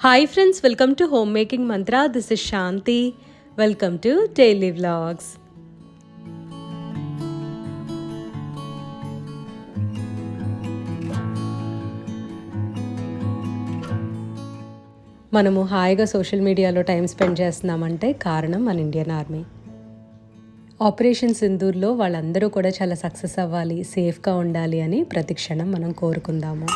Hi friends welcome to home making mantra this is Shanti welcome to daily vlogs మనము హాయిగా social మీడియాలో time spend చేస్తున్నామంటే కారణం మన ఇండియన్ ఆర్మీ. ఆపరేషన్ సింధూర్లో వాళ్ళందరూ కూడా చాలా సక్సెస్ అవ్వాలి సేఫ్గా ఉండాలి అని ప్రతి క్షణం మనం కోరుకుందాము.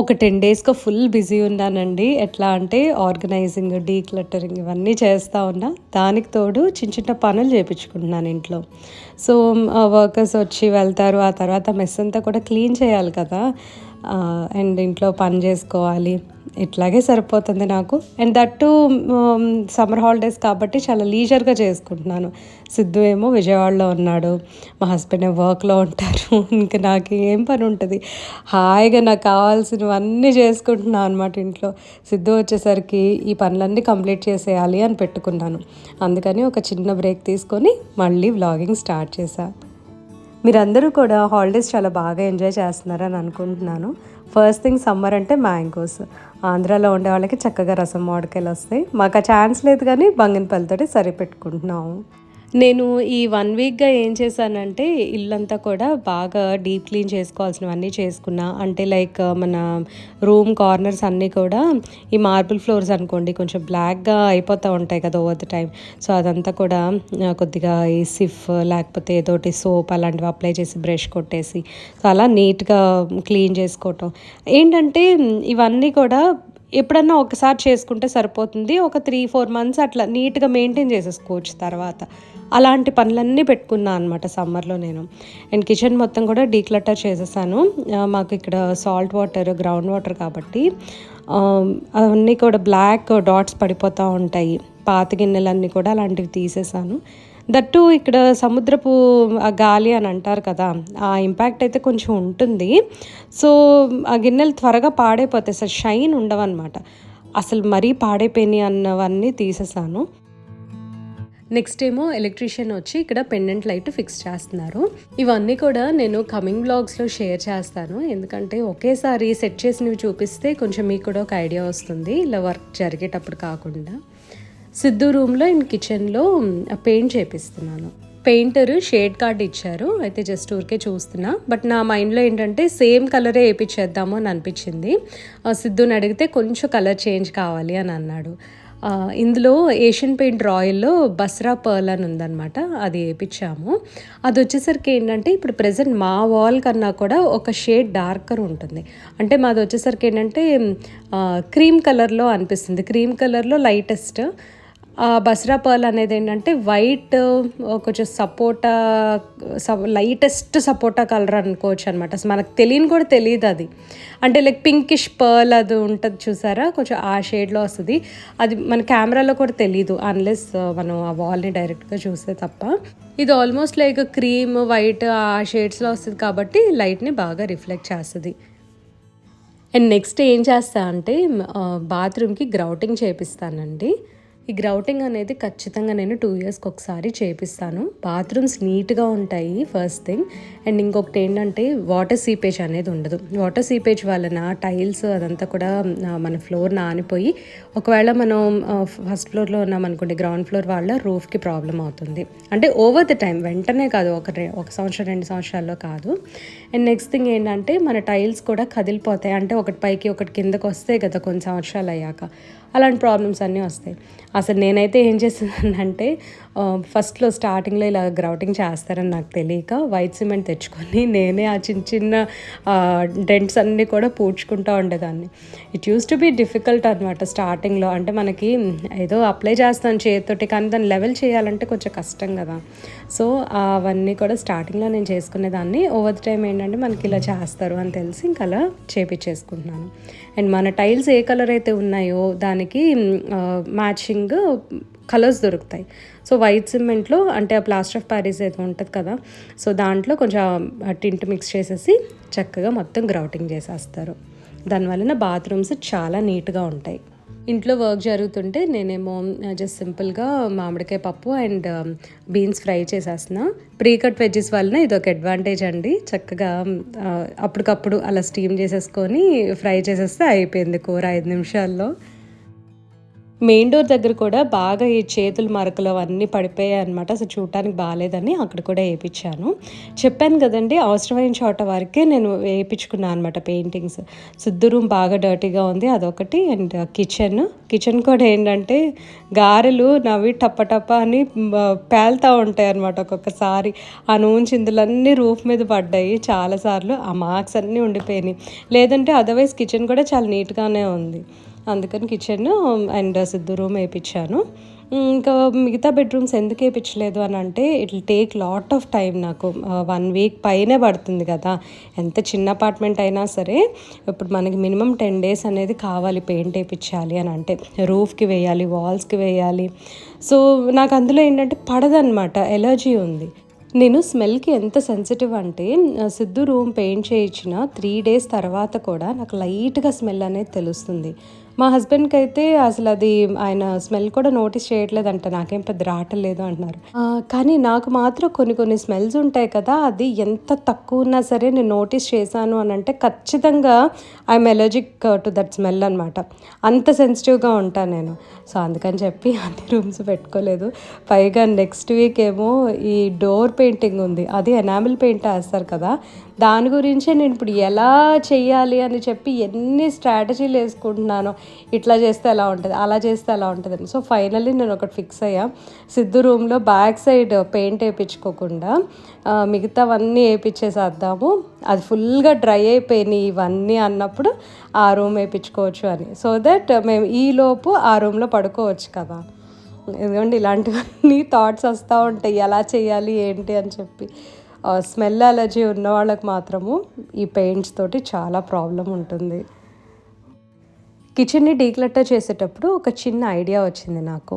ఒక టెన్ డేస్గా ఫుల్ బిజీ ఉన్నానండి. ఎట్లా అంటే ఆర్గనైజింగ్ డీక్లటరింగ్ ఇవన్నీ చేస్తూ ఉన్నా. దానికి తోడు చిన్న చిన్న పనులు చేయించుకుంటున్నాను ఇంట్లో. సో వర్కర్స్ వచ్చి వెళ్తారు. ఆ తర్వాత మెస్ అంతా కూడా క్లీన్ చేయాలి కదా. అండ్ ఇంట్లో పని చేసుకోవాలి. ఇట్లాగే సరిపోతుంది నాకు. అండ్ దట్టు సమ్మర్ హాలిడేస్ కాబట్టి చాలా లీజర్గా చేసుకుంటున్నాను. సిద్ధు ఏమో విజయవాడలో ఉన్నాడు. మా హస్బెండ్ వర్క్లో ఉంటారు. ఇంకా నాకు ఏం పని ఉంటుంది. హాయిగా నాకు కావాల్సినవన్నీ చేసుకుంటున్నాను అనమాట ఇంట్లో. సిద్ధు వచ్చేసరికి ఈ పనులన్నీ కంప్లీట్ చేసేయాలి అని పెట్టుకున్నాను. అందుకని ఒక చిన్న బ్రేక్ తీసుకొని మళ్ళీ వ్లాగింగ్ స్టార్ట్ చేశాను మీరందరూ కూడా హాలిడేస్ చాలా బాగా ఎంజాయ్ చేస్తున్నారని అనుకుంటున్నాను. ఫస్ట్ థింగ్ సమ్మర్ అంటే మ్యాంగోస్ ఆంధ్రాలో ఉండే వాళ్ళకి చక్కగా రసం మామిడికాయలు వస్తాయి. మాకు ఆ ఛాన్స్ లేదు కానీ బంగినపల్లితోటి సరిపెట్టుకుంటున్నాము. నేను ఈ వన్ వీక్గా ఏం చేశానంటే ఇల్లంతా కూడా బాగా డీప్ క్లీన్ చేసుకోవాల్సినవన్నీ చేసుకున్నా. అంటే లైక్ మన రూమ్ కార్నర్స్ అన్నీ కూడా ఈ మార్బుల్ ఫ్లోర్స్ అనుకోండి కొంచెం బ్లాక్గా అయిపోతూ ఉంటాయి కదా ఓవర్ ద టైం సో అదంతా కూడా కొద్దిగా ఈ సిఫ్ లేకపోతే ఏదోటి సోప్ అలాంటివి అప్లై చేసి బ్రష్ కొట్టేసి సో అలా నీట్గా క్లీన్ చేసుకోవటం. ఏంటంటే ఇవన్నీ కూడా ఎప్పుడన్నా ఒకసారి చేసుకుంటే సరిపోతుంది. ఒక త్రీ ఫోర్ మంత్స్ అట్లా నీట్గా మెయింటైన్ చేసేసుకోవచ్చు తర్వాత. అలాంటి పనులన్నీ పెట్టుకున్నాను అనమాట సమ్మర్లో నేను. అండ్ కిచెన్ మొత్తం కూడా డీక్లటర్ చేసేసాను. మాకు ఇక్కడ సాల్ట్ వాటర్ గ్రౌండ్ వాటర్ కాబట్టి అవన్నీ కూడా బ్లాక్ డాట్స్ పడిపోతూ ఉంటాయి. పాత గిన్నెలన్నీ కూడా అలాంటివి తీసేసాను. దట్టు ఇక్కడ సముద్రపు ఆ గాలి అని అంటారు కదా ఆ ఇంపాక్ట్ అయితే కొంచెం ఉంటుంది. సో ఆ గిన్నెలు త్వరగా పాడైపోతాయి. సార్ షైన్ ఉండవన్నమాట. అసలు మరీ పాడైపోయినాయి అన్నవన్నీ తీసేసాను. నెక్స్ట్ ఏమో ఎలక్ట్రీషియన్ వచ్చి ఇక్కడ పెండెంట్ లైట్ ఫిక్స్ చేస్తున్నారు. ఇవన్నీ కూడా నేను కమింగ్ బ్లాగ్స్లో షేర్ చేస్తాను. ఎందుకంటే ఒకేసారి సెట్ చేసినవి చూపిస్తే కొంచెం మీకు కూడా ఒక ఐడియా వస్తుంది. ఇలా వర్క్ జరిగేటప్పుడు కాకుండా. సిద్ధు రూమ్లో ఇన్ కిచెన్లో పెయింట్ చేపిస్తున్నాను. పెయింటర్ షేడ్ కార్డ్ ఇచ్చారు. అయితే జస్ట్ ఊరికే చూస్తున్నా. బట్ నా మైండ్లో ఏంటంటే సేమ్ కలరే వేయించేద్దాము అని అనిపించింది. సిద్ధుని అడిగితే కొంచెం కలర్ చేంజ్ కావాలి అని అన్నాడు. ఇందులో ఏషియన్ పెయింట్ రాయల్లో బస్రా పర్ల్ అని ఉందన్నమాట. అది వేయించాము అది వచ్చేసరికి ఏంటంటే ఇప్పుడు ప్రజెంట్ మా వాల్ కన్నా కూడా ఒక షేడ్ డార్కర్ ఉంటుంది. అంటే మాది వచ్చేసరికి ఏంటంటే క్రీమ్ కలర్లో అనిపిస్తుంది. క్రీమ్ కలర్లో లైటెస్ట్ బస్రా పర్ల్ అనేది ఏంటంటే వైట్ కొంచెం సపోటా లైటెస్ట్ సపోటా కలర్ అనుకోవచ్చు అనమాట అసలు మనకు తెలియని కూడా తెలియదు అది. అంటే లైక్ పింకిష్ పర్ల్ అది ఉంటుంది చూసారా? కొంచెం ఆ షేడ్లో వస్తుంది. అది మన కెమెరాలో కూడా తెలియదు అన్లెస్ మనం ఆ వాల్ని డైరెక్ట్గా చూస్తే తప్ప. ఇది ఆల్మోస్ట్ లైక్ క్రీమ్ వైట్ ఆ షేడ్స్లో వస్తుంది కాబట్టి లైట్ని బాగా రిఫ్లెక్ట్ చేస్తుంది. అండ్ నెక్స్ట్ ఏం చేస్తా అంటే బాత్రూమ్కి గ్రౌటింగ్ చేపిస్తానండి. ఈ గ్రౌటింగ్ అనేది ఖచ్చితంగా నేను టూ ఇయర్స్కి ఒకసారి చేపిస్తాను. బాత్రూమ్స్ నీట్గా ఉంటాయి ఫస్ట్ థింగ్ అండ్ ఇంకొకటి ఏంటంటే వాటర్ సీపేజ్ అనేది ఉండదు. వాటర్ సీపేజ్ వలన టైల్స్ అదంతా కూడా మన ఫ్లోర్ నానిపోయి ఒకవేళ మనం ఫస్ట్ ఫ్లోర్లో ఉన్నామనుకోండి గ్రౌండ్ ఫ్లోర్ వాళ్ళ రూఫ్కి ప్రాబ్లం అవుతుంది. అంటే ఓవర్ ద టైం వెంటనే కాదు ఒక ఒక సంవత్సరం రెండు సంవత్సరాల్లో కాదు. అండ్ నెక్స్ట్ థింగ్ ఏంటంటే మన టైల్స్ కూడా కదిలిపోతాయి. అంటే ఒకటి పైకి ఒకటి కిందకు వస్తాయి కదా కొన్ని సంవత్సరాలు అయ్యాక. అలాంటి ప్రాబ్లమ్స్ అన్నీ వస్తాయి. అసలు నేనైతే ఏం చేస్తున్నానంటే ఫస్ట్లో స్టార్టింగ్లో ఇలా గ్రౌటింగ్ చేస్తారని నాకు తెలియక వైట్ సిమెంట్ తెచ్చుకొని నేనే ఆ చిన్న చిన్న డెంట్స్ అన్నీ కూడా పూడ్చుకుంటూ ఉండేదాన్ని. It use to be difficult అనమాట స్టార్టింగ్లో అంటే మనకి ఏదో అప్లై చేస్తాను చేతితోటి కానీ దాన్ని లెవెల్ చేయాలంటే కొంచెం కష్టం కదా. సో అవన్నీ కూడా స్టార్టింగ్లో నేను చేసుకునేదాన్ని. ఓవర్ టైం ఏంటంటే మనకి ఇలా చేస్తారు అని తెలిసి ఇంకా అలా చేపించేసుకుంటున్నాను అండ్ మన టైల్స్ ఏ కలర్ అయితే ఉన్నాయో దానికి మ్యాచింగ్ కలర్స్ దొరుకుతాయి. సో వైట్ సిమెంట్లో అంటే ఆ ప్లాస్టర్ ఆఫ్ ప్యారిస్ ఏదో ఉంటుంది కదా సో దాంట్లో కొంచెం టింట్ మిక్స్ చేసేసి చక్కగా మొత్తం గ్రౌటింగ్ చేసేస్తారు. దానివలన బాత్రూమ్స్ చాలా నీట్గా ఉంటాయి. ఇంట్లో వర్క్ జరుగుతుంటే నేనేమో జస్ట్ సింపుల్గా మామిడికాయ పప్పు అండ్ బీన్స్ ఫ్రై చేసేస్తున్నా. ప్రీ కట్ వెజ్జెస్ వలన ఇది ఒక అడ్వాంటేజ్ అండి. చక్కగా అప్పటికప్పుడు అలా స్టీమ్ చేసేసుకొని ఫ్రై చేసేస్తే అయిపోయింది కూర ఐదు నిమిషాల్లో. మెయిన్ డోర్ దగ్గర కూడా బాగా ఈ చేతులు మరకలు అవన్నీ పడిపోయాయి అనమాట అసలు చూడటానికి బాగాలేదని అక్కడ కూడా వేయించాను. చెప్పాను కదండి అవసరమైన చోట వరకే నేను వేయించుకున్నాను అనమాట పెయింటింగ్స్. సిద్ధు రూమ్ బాగా డర్టీగా ఉంది అదొకటి. అండ్ కిచెన్ కిచెన్ కూడా ఏంటంటే గారెలు నవ్వి టప్పటప్ప అని పేలుతూ ఉంటాయి అనమాట ఒక్కొక్కసారి. ఆ నూనె చిందులన్నీ రూఫ్ మీద పడ్డాయి చాలాసార్లు. ఆ మార్క్స్ అన్నీ ఉండిపోయినాయి. లేదంటే అదర్వైజ్ కిచెన్ కూడా చాలా నీట్గానే ఉంది. అందుకని కిచెన్ అండ్ సిద్ధు రూమ్ వేయించాను. ఇంకా మిగతా బెడ్రూమ్స్ ఎందుకు వేయించలేదు అని అంటే it take lot of time నాకు. వన్ వీక్ పైనే పడుతుంది కదా. ఎంత చిన్న అపార్ట్మెంట్ అయినా సరే ఇప్పుడు మనకి మినిమం టెన్ డేస్ అనేది కావాలి పెయింట్ వేయించాలి అని అంటే. రూఫ్కి వేయాలి వాల్స్కి వేయాలి. సో నాకు అందులో ఏంటంటే పడదనమాట ఎలర్జీ ఉంది. నేను స్మెల్కి ఎంత సెన్సిటివ్ అంటే సిద్ధు రూమ్ పెయింట్ చేయించిన త్రీ డేస్ తర్వాత కూడా నాకు లైట్గా స్మెల్ అనేది తెలుస్తుంది. మా హస్బెండ్కి అయితే అసలు అది ఆయన స్మెల్ కూడా నోటీస్ చేయట్లేదంట నాకేం పెద్ద రావట్లేదు అంటున్నారు. కానీ నాకు మాత్రం కొన్ని కొన్ని స్మెల్స్ ఉంటాయి కదా అది ఎంత తక్కువ ఉన్నా సరే నేను నోటీస్ చేశాను అని అంటే ఖచ్చితంగా I'm allergic to that smell అనమాట అంత సెన్సిటివ్గా ఉంటాను నేను. సో అందుకని చెప్పి అన్ని రూమ్స్ పెట్టుకోలేదు. పైగా నెక్స్ట్ వీక్ ఏమో ఈ డోర్ పెయింటింగ్ ఉంది. అది ఎనామిల్ పెయింట్ వేస్తారు కదా దాని గురించే నేను ఇప్పుడు ఎలా చేయాలి అని చెప్పి ఎన్ని స్ట్రాటజీలు వేసుకుంటున్నానో ఇట్లా చేస్తే ఎలా ఉంటుంది అలా చేస్తే ఎలా ఉంటుంది అని. సో ఫైనల్లీ నేను ఒకటి ఫిక్స్ అయ్యా. సిద్ధు రూమ్లో బ్యాక్ సైడ్ పెయింట్ వేయించుకోకుండా మిగతావన్నీ వేయించేసేద్దాము. అది ఫుల్గా డ్రై అయిపోయినాయి ఇవన్నీ అన్నప్పుడు ఆ రూమ్ వేయించుకోవచ్చు అని. సో దట్ మేము ఈలోపు ఆ రూమ్లో పడుకోవచ్చు కదా. ఎందుకంటే ఇలాంటివన్నీ థాట్స్ వస్తూ ఉంటాయి ఎలా చేయాలి ఏంటి అని చెప్పి. స్మెల్ అలర్జీ ఉన్న వాళ్ళకి మాత్రము ఈ పెయింట్స్ తోటి చాలా ప్రాబ్లం ఉంటుంది. కిచెన్ని డీక్లట్టర్ చేసేటప్పుడు ఒక చిన్న ఐడియా వచ్చింది నాకు.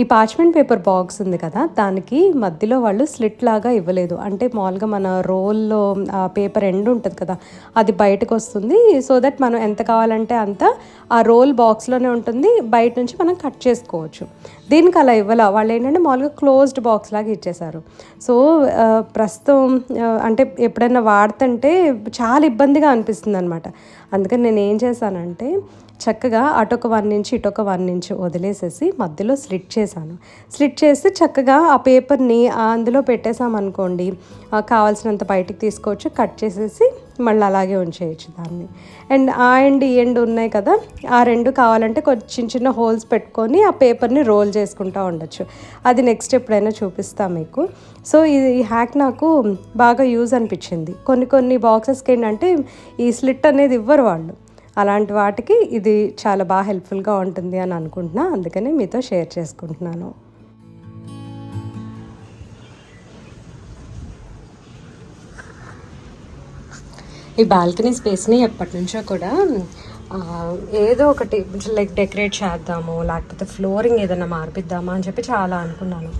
ఈ పార్చ్మెంట్ పేపర్ బాక్స్ ఉంది కదా దానికి మధ్యలో వాళ్ళు స్లిట్ లాగా ఇవ్వలేదు. అంటే మామూలుగా మన రోల్లో పేపర్ ఎండ్ ఉంటుంది కదా అది బయటకు వస్తుంది. సో దట్ మనం ఎంత కావాలంటే అంత ఆ రోల్ బాక్స్లోనే ఉంటుంది. బయట నుంచి మనం కట్ చేసుకోవచ్చు. దీనికి అలా ఇవ్వాల? వాళ్ళు ఏంటంటే మామూలుగా క్లోజ్డ్ బాక్స్ లాగా ఇచ్చేశారు. సో ప్రస్తుతం అంటే ఎప్పుడైనా వాడుతుంటే చాలా ఇబ్బందిగా అనిపిస్తుంది అనమాట అందుకని నేను ఏం చేశానంటే చక్కగా అటొక వన్ ఇంచ్ ఇటొక వన్ ఇంచ్ వదిలేసేసి మధ్యలో స్లిట్ చేశాను. స్లిట్ చేసి చక్కగా ఆ పేపర్ని అందులో పెట్టేసామనుకోండి కావాల్సినంత బయటికి తీసుకోవచ్చు కట్ చేసేసి మళ్ళీ అలాగే ఉంచేయచ్చు దాన్ని. అండ్ ఆ ఎండ్ ఈ ఎండ్ ఉన్నాయి కదా ఆ రెండు కావాలంటే కొంచెం చిన్న చిన్న హోల్స్ పెట్టుకొని ఆ పేపర్ని రోల్ చేసుకుంటూ ఉండొచ్చు. అది నెక్స్ట్ ఎప్పుడైనా చూపిస్తాను మీకు. సో ఈ హ్యాక్ నాకు బాగా యూజ్ అనిపించింది. కొన్ని కొన్ని బాక్సెస్కి ఏంటంటే ఈ స్లిట్ అనేది ఇవ్వరు వాళ్ళు. అలాంటి వాటికి ఇది చాలా బాగా హెల్ప్ఫుల్గా ఉంటుంది అని అనుకుంటున్నా. అందుకని మీతో షేర్ చేసుకుంటున్నాను. ఈ బాల్కనీ స్పేస్ని ఎప్పటి నుంచో కూడా ఏదో ఒకటి లైక్ డెకరేట్ చేద్దాము లేకపోతే ఫ్లోరింగ్ ఏదైనా మార్పిద్దామా అని చెప్పి చాలా అనుకున్నాను.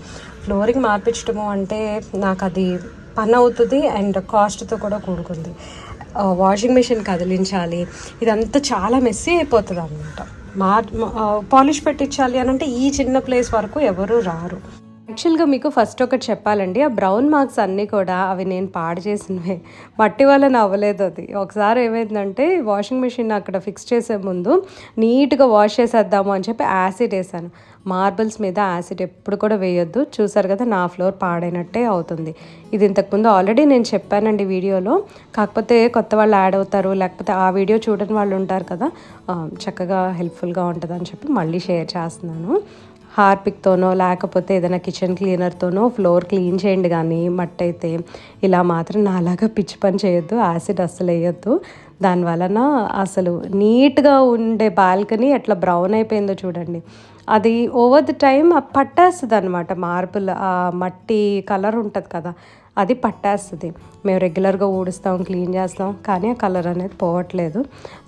ఫ్లోరింగ్ మార్పించడము అంటే నాకు అది పని అవుతుంది అండ్ కాస్ట్తో కూడా కూడుకుంది. వాషింగ్ మిషన్ కదిలించాలి ఇదంతా చాలా మెస్సీ అయిపోతుంది అనమాట మా పాలిష్ పెట్టించాలి అని అంటే ఈ చిన్న ప్లేస్ వరకు ఎవరు రారు. యాక్చువల్గా మీకు ఫస్ట్ ఒకటి చెప్పాలండి ఆ బ్రౌన్ మార్క్స్ అన్నీ కూడా అవి నేను పాడు చేసినవే. మట్టి వల్ల అవ్వలేదు అది. ఒకసారి ఏమైందంటే వాషింగ్ మిషన్ అక్కడ ఫిక్స్ చేసే ముందు నీట్గా వాష్ చేసేద్దాము అని చెప్పి యాసిడ్ వేసాను. మార్బుల్స్ మీద యాసిడ్ ఎప్పుడు కూడా వేయొద్దు. చూసారు కదా నా ఫ్లోర్ పాడైనట్టే అవుతుంది. ఇది ఇంతకుముందు ఆల్రెడీ నేను చెప్పానండి వీడియోలో. కాకపోతే కొత్త వాళ్ళు యాడ్ అవుతారు లేకపోతే ఆ వీడియో చూడని వాళ్ళు ఉంటారు కదా చక్కగా హెల్ప్ఫుల్గా ఉంటుందని చెప్పి మళ్ళీ షేర్ చేస్తున్నాను. హార్పిక్తోనో లేకపోతే ఏదైనా కిచెన్ క్లీనర్తోనో ఫ్లోర్ క్లీన్ చేయండి కానీ మట్టి అయితే ఇలా మాత్రం నాలాగా పిచ్చి పని చేయొద్దు యాసిడ్ అస్సలు వేయొద్దు. దాని వలన అసలు నీట్గా ఉండే బాల్కనీ ఎట్లా బ్రౌన్ అయిపోయిందో చూడండి. అది ఓవర్ ది టైం పట్టేస్తుంది అనమాట మార్బుల్ ఆ మట్టి కలర్ ఉంటుంది కదా అది పట్టేస్తుంది. మేము రెగ్యులర్గా ఊడుస్తాం క్లీన్ చేస్తాం కానీ ఆ కలర్ అనేది పోవట్లేదు.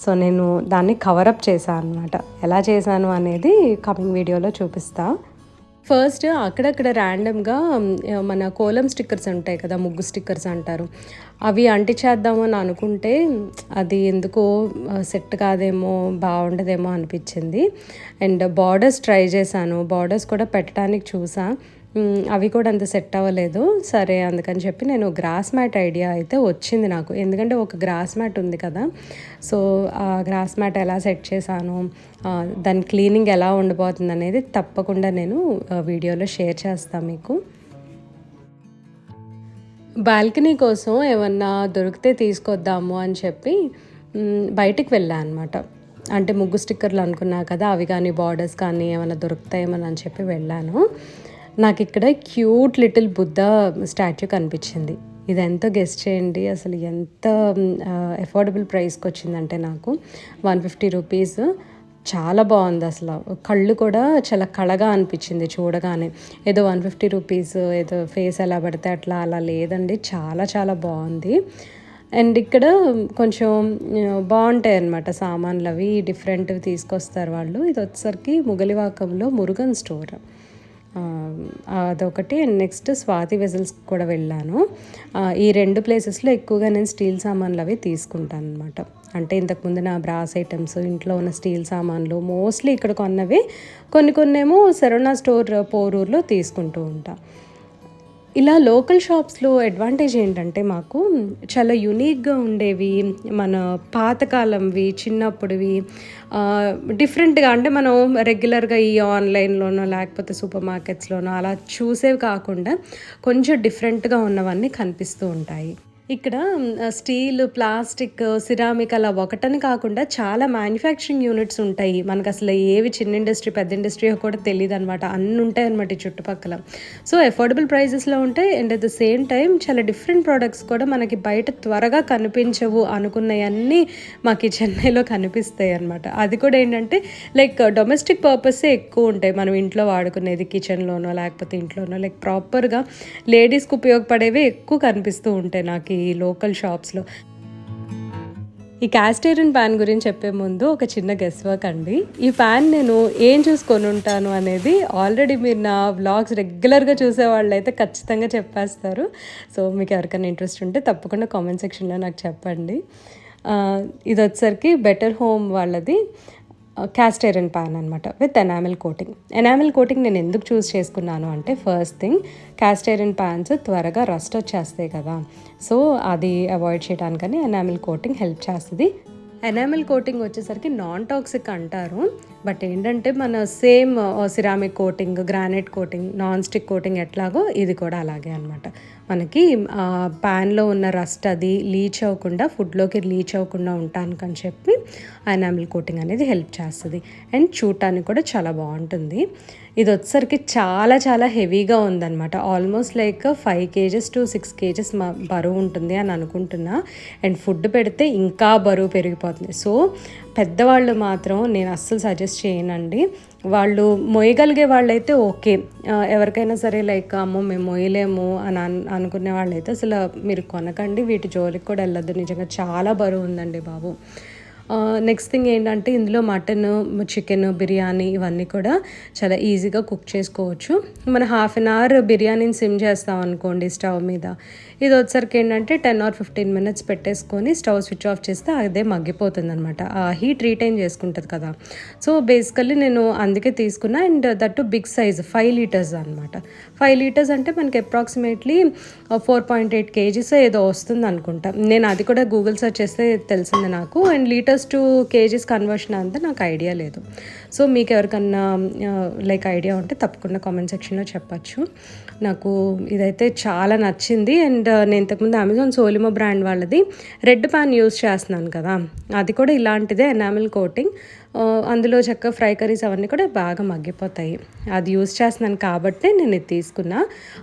సో నేను దాన్ని కవరప్ చేశాను అనమాట ఎలా చేశాను అనేది కమింగ్ వీడియోలో చూపిస్తాను ఫస్ట్ అక్కడక్కడ ర్యాండమ్గా మన కోలం స్టిక్కర్స్ ఉంటాయి కదా ముగ్గు స్టిక్కర్స్ అంటారు. అవి అంటించేద్దాము అని అనుకుంటే అది ఎందుకో సెట్ కాదేమో బాగుండదేమో అనిపించింది. అండ్ బార్డర్స్ ట్రై చేశాను. బార్డర్స్ కూడా పెట్టడానికి చూసా అవి కూడా అంత సెట్ అవ్వలేదు. సరే అందుకని చెప్పి నేను గ్రాస్ మ్యాట్ ఐడియా అయితే వచ్చింది నాకు. ఎందుకంటే ఒక గ్రాస్ మ్యాట్ ఉంది కదా. సో ఆ గ్రాస్ మ్యాట్ ఎలా సెట్ చేశాను దాని క్లీనింగ్ ఎలా ఉండబోతుంది అనేది తప్పకుండా నేను వీడియోలో షేర్ చేస్తాను మీకు. బాల్కనీ కోసం ఏమన్నా దొరికితే తీసుకొద్దాము అని చెప్పి బయటికి వెళ్ళాను అనమాట అంటే ముగ్గు స్టిక్కర్లు అనుకున్నా కదా అవి కానీ బార్డర్స్ కానీ ఏమైనా దొరుకుతాయేమని అని చెప్పి వెళ్ళాను. నాకు ఇక్కడ క్యూట్ లిటిల్ బుద్ధ స్టాచ్యూ కనిపించింది. ఇది ఎంత గెస్ట్ చేయండి. అసలు ఎంత అఫోర్డబుల్ ప్రైస్కి వచ్చిందంటే నాకు వన్ ఫిఫ్టీ రూపీస్. చాలా బాగుంది అసలు. కళ్ళు కూడా చాలా కళగా అనిపించింది చూడగానే. ఏదో వన్ ఫిఫ్టీ రూపీస్ ఏదో ఫేస్ ఎలా పడితే అట్లా అలా లేదండి. చాలా చాలా బాగుంది. అండ్ ఇక్కడ కొంచెం బాగుంటాయి అన్నమాట సామాన్లు అవి డిఫరెంట్వి తీసుకొస్తారు వాళ్ళు. ఇది వచ్చేసరికి ముగలివాకంలో మురుగన్ స్టోర్. అదొకటి. అండ్ నెక్స్ట్ స్వాతి వెజల్స్ కూడా వెళ్ళాను. ఈ రెండు ప్లేసెస్లో ఎక్కువగా నేను స్టీల్ సామాన్లు అవి తీసుకుంటాను అనమాట అంటే ఇంతకుముందు నా బ్రాస్ ఐటమ్స్ ఇంట్లో ఉన్న స్టీల్ సామాన్లు మోస్ట్లీ ఇక్కడ కొన్నవి. కొన్ని కొన్ని ఏమో శరవణ స్టోర్ పోరూరులో తీసుకుంటూ ఉంటాను ఇలా లోకల్ షాప్స్లో అడ్వాంటేజ్ ఏంటంటే మాకు చాలా యునీక్గా ఉండేవి మన పాతకాలంవి చిన్నప్పుడువి డిఫరెంట్గా అంటే మనం రెగ్యులర్గా ఈ ఆన్లైన్లోనో లేకపోతే సూపర్ మార్కెట్స్లోనో అలా చూసేవి కాకుండా కొంచెం డిఫరెంట్గా ఉన్నవన్నీ కనిపిస్తూ ఉంటాయి. ఇక్కడ స్టీల్ ప్లాస్టిక్ సిరామిక్ అలా ఒకటని కాకుండా చాలా మ్యానుఫ్యాక్చరింగ్ యూనిట్స్ ఉంటాయి. మనకు అసలు ఏవి చిన్న ఇండస్ట్రీ పెద్ద ఇండస్ట్రీ కూడా తెలియదు అనమాట అన్ని ఉంటాయి అనమాట ఈ చుట్టుపక్కల. సో అఫోర్డబుల్ ప్రైజెస్లో ఉంటాయి and at the same time చాలా డిఫరెంట్ ప్రోడక్ట్స్ కూడా మనకి బయట త్వరగా కనిపించవు అనుకున్నవన్నీ మాకు చెన్నైలో కనిపిస్తాయి అనమాట అది కూడా ఏంటంటే లైక్ డొమెస్టిక్ పర్పసే ఎక్కువ ఉంటాయి. మనం ఇంట్లో వాడుకునేది కిచెన్లోనో లేకపోతే ఇంట్లోనో లైక్ ప్రాపర్గా లేడీస్కి ఉపయోగపడేవి ఎక్కువ కనిపిస్తూ ఉంటాయి నాకు ఈ లోకల్ షాప్స్లో. ఈ క్యాస్టేరియన్ ప్యాన్ గురించి చెప్పే ముందు ఒక చిన్న గెస్ వర్క్ అండి. ఈ ప్యాన్ నేను ఏం చూసుకొని ఉంటాను అనేది ఆల్రెడీ మీరు నా వ్లాగ్స్ రెగ్యులర్గా చూసే వాళ్ళు అయితే ఖచ్చితంగా చెప్పేస్తారు. సో మీకు ఎవరికైనా ఇంట్రెస్ట్ ఉంటే తప్పకుండా కామెంట్ సెక్షన్లో నాకు చెప్పండి. ఇది వచ్చేసరికి బెటర్ హోమ్ వాళ్ళది. క్యాస్ట్ ఐరన్ ప్యాన్ అనమాట with enamel coating enamel coating నేను ఎందుకు చూస్ చేసుకున్నాను అంటే first thing cast iron pans త్వరగా రస్ట్ వచ్చేస్తాయి కదా. సో అది అవాయిడ్ చేయడానికని ఎనామిల్ కోటింగ్ హెల్ప్ చేస్తుంది. ఎనామిల్ కోటింగ్ వచ్చేసరికి నాన్ టాక్సిక్ అంటారు. బట్ ఏంటంటే మన same ceramic coating granite coating non stick coating ఎట్లాగో ఇది కూడా అలాగే అనమాట మనకి ప్యాన్లో ఉన్న రస్ట్ అది లీచ్ అవ్వకుండా ఫుడ్లోకి లీచ్ అవ్వకుండా ఉండటానికి అని చెప్పి ఎనామిల్ కోటింగ్ అనేది హెల్ప్ చేస్తుంది. అండ్ చూడటానికి కూడా చాలా బాగుంటుంది. ఇది వచ్చేసరికి చాలా చాలా హెవీగా ఉందన్నమాట. Almost like five kgs to six kgs బరువు ఉంటుంది అని అనుకుంటున్నా. అండ్ ఫుడ్ పెడితే ఇంకా బరువు పెరిగిపోతుంది. సో పెద్దవాళ్ళు మాత్రం నేను అస్సలు సజెస్ట్ చేయనండి. వాళ్ళు మొయ్యగలిగే వాళ్ళైతే ఓకే. ఎవరికైనా సరే లైక్ అమ్మో మేము మొయ్యలేము అని అనుకునే వాళ్ళైతే అసలు మీరు కొనకండి వీటి జోలికి కూడా వెళ్ళొద్దు. నిజంగా చాలా బరువు ఉందండి బాబు. నెక్స్ట్ థింగ్ ఏంటంటే ఇందులో మటన్ చికెన్ బిర్యానీ ఇవన్నీ కూడా చాలా ఈజీగా కుక్ చేసుకోవచ్చు. మన హాఫ్ అన్ అవర్ బిర్యానీని సిమ్ చేస్తాం అనుకోండి స్టవ్ మీద. ఇది వచ్చరికి ఏంటంటే టెన్ ఆర్ ఫిఫ్టీన్ మినిట్స్ పెట్టేసుకొని స్టవ్ స్విచ్ ఆఫ్ చేస్తే అదే మగ్గిపోతుంది అనమాట హీట్ రీటైన్ చేసుకుంటుంది కదా. సో బేసికల్లీ నేను అందుకే తీసుకున్నా and that big size five litres అనమాట ఫైవ్ లీటర్స్ అంటే మనకి approximately four point eight kgs ఏదో వస్తుంది అనుకుంటా నేను అది కూడా గూగుల్ సెర్చ్ చేస్తే తెలిసింది నాకు. And litres to kgs conversion అంతా నాకు ఐడియా లేదు. సో మీకు ఎవరికన్నా లైక్ ఐడియా ఉంటే తప్పకుండా కామెంట్ సెక్షన్లో చెప్పచ్చు. నాకు ఇదైతే చాలా నచ్చింది. అండ్ నేను ఇంతకుముందు అమెజాన్ సోలిమో బ్రాండ్ వాళ్ళది రెడ్ ప్యాన్ యూస్ చేస్తున్నాను కదా. అది కూడా ఇలాంటిదే ఎనామిల్ కోటింగ్. అందులో చక్క ఫ్రై కర్రీస్ అవన్నీ కూడా బాగా మగ్గిపోతాయి. అది యూస్ చేస్తున్నాను కాబట్టి నేను ఇది తీసుకున్నా.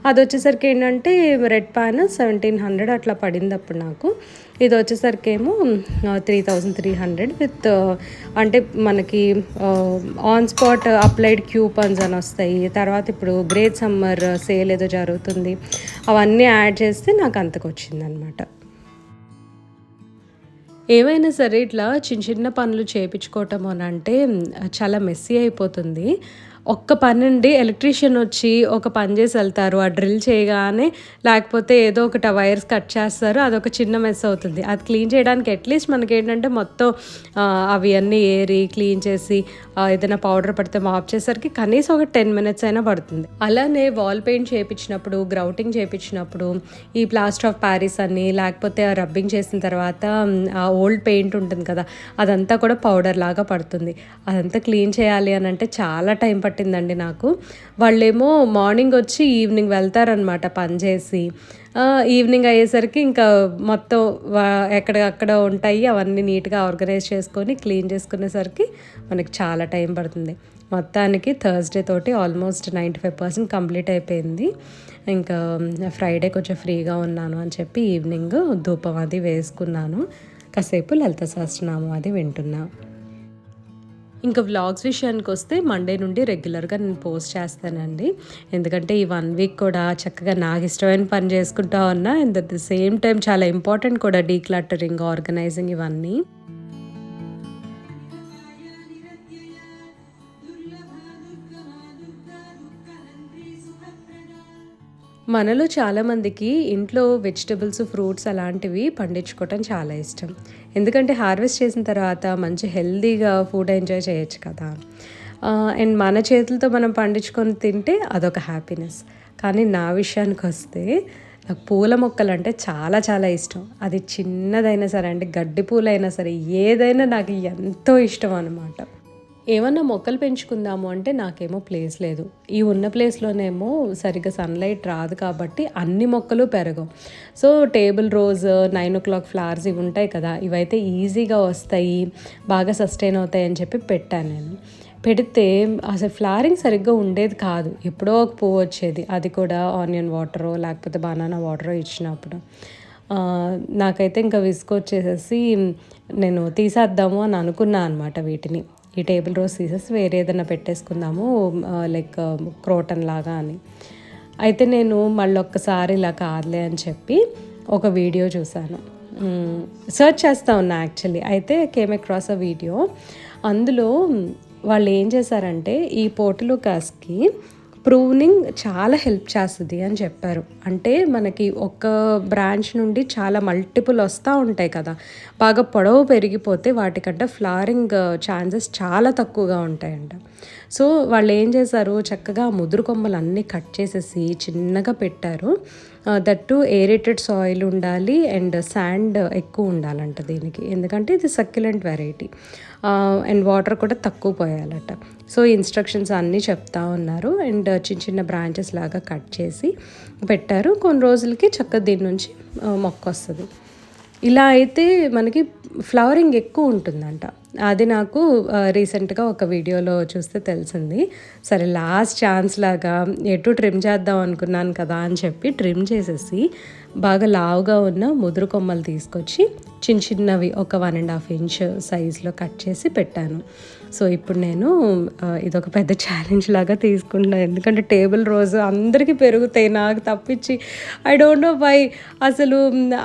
అది వచ్చేసరికి ఏంటంటే రెడ్ పాన్ సెవెంటీన్ హండ్రెడ్ అట్లా పడింది అప్పుడు నాకు. ఇది వచ్చేసరికి ఏమో three thousand three hundred with అంటే మనకి ఆన్ స్పాట్ అప్లైడ్ క్యూపన్స్ అని వస్తాయి. తర్వాత ఇప్పుడు గ్రేట్ సమ్మర్ సేల్ ఏదో జరుగుతుంది. అవన్నీ యాడ్ చేస్తే నాకు అంతకు వచ్చిందనమాట ఏవైనా సరే ఇట్లా చిన్న చిన్న పనులు చేయించుకోవటం అని అంటే చాలా మెస్సీ అయిపోతుంది. ఒక్క పని అండి ఎలక్ట్రీషియన్ వచ్చి ఒక పని చేసి వెళ్తారు. ఆ డ్రిల్ చేయగానే లేకపోతే ఏదో ఒకటి వైర్స్ కట్ చేస్తారు. అదొక చిన్న మెస్ అవుతుంది. అది క్లీన్ చేయడానికి అట్లీస్ట్ మనకి ఏంటంటే మొత్తం అవి అన్నీ ఏరి క్లీన్ చేసి ఏదైనా పౌడర్ పడితే మాప్ చేసరికి కనీసం ఒక టెన్ మినిట్స్ అయినా పడుతుంది. అలానే వాల్ పెయింట్ చేయించినప్పుడు గ్రౌటింగ్ చేయించినప్పుడు ఈ ప్లాస్టర్ ఆఫ్ ప్యారిస్ అని లేకపోతే ఆ రబ్బింగ్ చేసిన తర్వాత ఆ ఓల్డ్ పెయింట్ ఉంటుంది కదా అదంతా కూడా పౌడర్ లాగా పడుతుంది. అదంతా క్లీన్ చేయాలి అని అంటే చాలా టైం పట్టిందండి నాకు. వాళ్ళేమో మార్నింగ్ వచ్చి ఈవినింగ్ వెళ్తారనమాట పని చేసి. ఈవినింగ్ అయ్యేసరికి ఇంకా మొత్తం ఎక్కడక్కడ ఉంటాయి అవన్నీ నీట్గా ఆర్గనైజ్ చేసుకొని క్లీన్ చేసుకునేసరికి మనకి చాలా టైం పడుతుంది. మొత్తానికి థర్స్డే తోటి almost ninety five percent complete అయిపోయింది. ఇంకా ఫ్రైడే కొంచెం ఫ్రీగా ఉన్నాను అని చెప్పి ఈవినింగ్ ధూపం అది వేసుకున్నాను. కాసేపు లలిత సహస్రనామం అది వింటున్నాను ఇంకా వ్లాగ్స్ విషయానికి వస్తే మండే నుండి రెగ్యులర్గా నేను పోస్ట్ చేస్తానండి. ఎందుకంటే ఈ వన్ వీక్ కూడా చక్కగా నాకు ఇష్టమైన పని చేసుకుంటా ఉన్నా. And at the same time చాలా ఇంపార్టెంట్ కూడా డీక్లటరింగ్ ఆర్గనైజింగ్ ఇవన్నీ. మనలో చాలామందికి ఇంట్లో వెజిటబుల్స్ ఫ్రూట్స్ అలాంటివి పండించుకోవటం చాలా ఇష్టం. ఎందుకంటే హార్వెస్ట్ చేసిన తర్వాత మంచి హెల్దీగా ఫుడ్ ఎంజాయ్ చేయొచ్చు కదా. అండ్ మన చేతులతో మనం పండించుకొని తింటే అదొక హ్యాపీనెస్. కానీ నా విషయానికి వస్తే నాకు పూల మొక్కలు అంటే చాలా చాలా ఇష్టం. అది చిన్నదైనా సరే అంటే గడ్డి పూలైనా సరే ఏదైనా నాకు ఎంతో ఇష్టం అనమాట ఏమన్నా మొక్కలు పెంచుకుందాము అంటే నాకేమో ప్లేస్ లేదు. ఈ ఉన్న ప్లేస్లోనేమో సరిగ్గా సన్లైట్ రాదు కాబట్టి అన్ని మొక్కలు పెరగవు. So table rose nine o'clock flowers ఇవి ఉంటాయి కదా ఇవైతే ఈజీగా వస్తాయి బాగా సస్టైన్ అవుతాయి అని చెప్పి పెట్టాను నేను. పెడితే అసలు ఫ్లవరింగ్ సరిగ్గా ఉండేది కాదు. ఎప్పుడో ఒక పువ్వు వచ్చేది. అది కూడా ఆనియన్ వాటరో లేకపోతే బనానా వాటరో ఇచ్చినప్పుడు. నాకైతే ఇంకా విసుకొచ్చేసేసి నేను తీసేద్దాము అని అనుకున్నాను అనమాట వీటిని. ఈ టేబుల్ రోజ్ తీసేసి వేరే ఏదైనా పెట్టేసుకుందాము లైక్ క్రోటన్ లాగా అని. అయితే నేను మళ్ళీ ఒక్కసారి ఇలా కాదులే అని చెప్పి ఒక వీడియో చూశాను. సర్చ్ చేస్తా ఉన్నా యాక్చువల్లీ అయితే కేమ్ అక్రాస్ అ వీడియో అందులో వాళ్ళు ఏం చేశారంటే ఈ పోర్టులు కాస్కి ప్రూనింగ్ చాలా హెల్ప్ చేస్తుంది అని చెప్పారు. అంటే మనకి ఒక బ్రాంచ్ నుండి చాలా మల్టిపుల్ వస్తూ ఉంటాయి కదా. బాగా పొడవు పెరిగిపోతే వాటికంటే ఫ్లారింగ్ uh, ఛాన్సెస్ చాలా తక్కువగా ఉంటాయంట. సో వాళ్ళు ఏం చేశారు? చక్కగా ముదురు కొమ్మలు అన్నీ కట్ చేసేసి చిన్నగా పెట్టారు. దట్టు ఏరేటెడ్ సాయిల్ ఉండాలి అండ్ శాండ్ ఎక్కువ ఉండాలంట దీనికి. ఎందుకంటే ఇది సక్యులెంట్ వెరైటీ అండ్ వాటర్ కూడా తక్కువ పోయాలట. సో ఇన్స్ట్రక్షన్స్ అన్నీ చెప్తా ఉన్నారు. అండ్ చిన్న చిన్న బ్రాంచెస్ లాగా కట్ చేసి పెట్టారు. కొన్ని రోజులకి చక్కగా దీని నుంచి మొక్క వస్తుంది. ఇలా అయితే మనకి ఫ్లవరింగ్ ఎక్కువ ఉంటుందంట. అది నాకు రీసెంట్గా ఒక వీడియోలో చూస్తే తెలిసింది. సరే లాస్ట్ ఛాన్స్ లాగా ఎటు ట్రిమ్ చేద్దాం అనుకున్నాను కదా అని చెప్పి ట్రిమ్ చేసేసి బాగా లావుగా ఉన్న ముదురు కొమ్మలు తీసుకొచ్చి చిన్న చిన్నవి ఒక వన్ అండ్ హాఫ్ ఇంచ్ సైజులో కట్ చేసి పెట్టాను. సో ఇప్పుడు నేను ఇదొక పెద్ద ఛాలెంజ్ లాగా తీసుకుంటున్నాను. ఎందుకంటే టేబుల్ రోజు అందరికీ పెరుగుతాయి నాకు తప్పించి. ఐ డోంట్ నో వై అసలు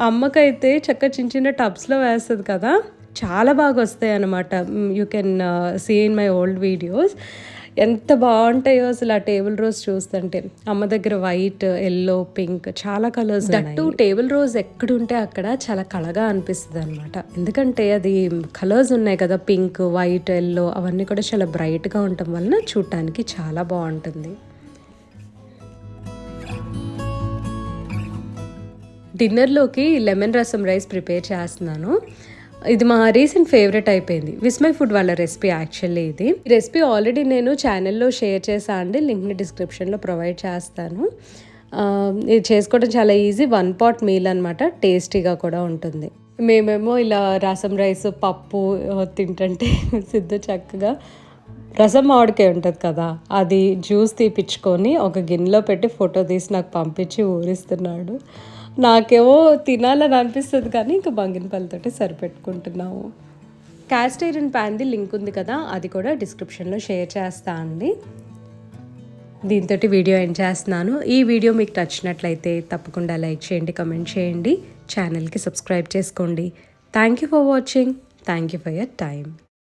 అమ్మకైతే చక్క చిన్న చిన్న టబ్స్లో వేస్తుంది కదా. చాలా బాగా వస్తాయి అన్నమాట you can see in my old videos ఎంత బాగుంటాయో అసలు ఆ టేబుల్ రోజ్ చూస్తుంటే. అమ్మ దగ్గర వైట్ ఎల్లో పింక్ చాలా కలర్స్ దట్టు టేబుల్ రోజ్ ఎక్కడుంటే అక్కడ చాలా కళగా అనిపిస్తుంది అనమాట ఎందుకంటే అది కలర్స్ ఉన్నాయి కదా పింక్ వైట్ ఎల్లో అవన్నీ కూడా చాలా బ్రైట్గా ఉండటం వలన చూడటానికి చాలా బాగుంటుంది. డిన్నర్లోకి లెమన్ రసం రైస్ ప్రిపేర్ చేస్తున్నాను. ఇది మా రీసెంట్ ఫేవరెట్ అయిపోయింది. విస్మై ఫుడ్ వాళ్ళ రెసిపీ యాక్చువల్లీ ఇది. రెసిపీ ఆల్రెడీ నేను ఛానల్లో షేర్ చేసా అండి. లింక్ని డిస్క్రిప్షన్లో ప్రొవైడ్ చేస్తాను. ఇది చేసుకోవడం చాలా ఈజీ. వన్ పాట్ మీల్ అనమాట టేస్టీగా కూడా ఉంటుంది. మేమేమో ఇలా రసం రైస్ పప్పు తింటుంటే సిద్ధ చక్కగా రసం మామిడికాయ ఉంటుంది కదా అది జ్యూస్ తీపిచ్చుకొని ఒక గిన్నెలో పెట్టి ఫోటో తీసి నాకు పంపించి ఊరిస్తున్నాడు. నాకేమో తినాలని అనిపిస్తుంది కానీ ఇంకా బంగినపల్లితోటే సరిపెట్టుకుంటున్నాము. క్యాస్ట్ ఐరన్ ప్యాన్ది లింక్ ఉంది కదా అది కూడా డిస్క్రిప్షన్లో షేర్ చేస్తా అండి. దీంతో వీడియో ఎండ్ చేస్తున్నాను. ఈ వీడియో మీకు నచ్చినట్లయితే తప్పకుండా లైక్ చేయండి కమెంట్ చేయండి. ఛానల్కి సబ్స్క్రైబ్ చేసుకోండి. Thank you for watching thank you for your time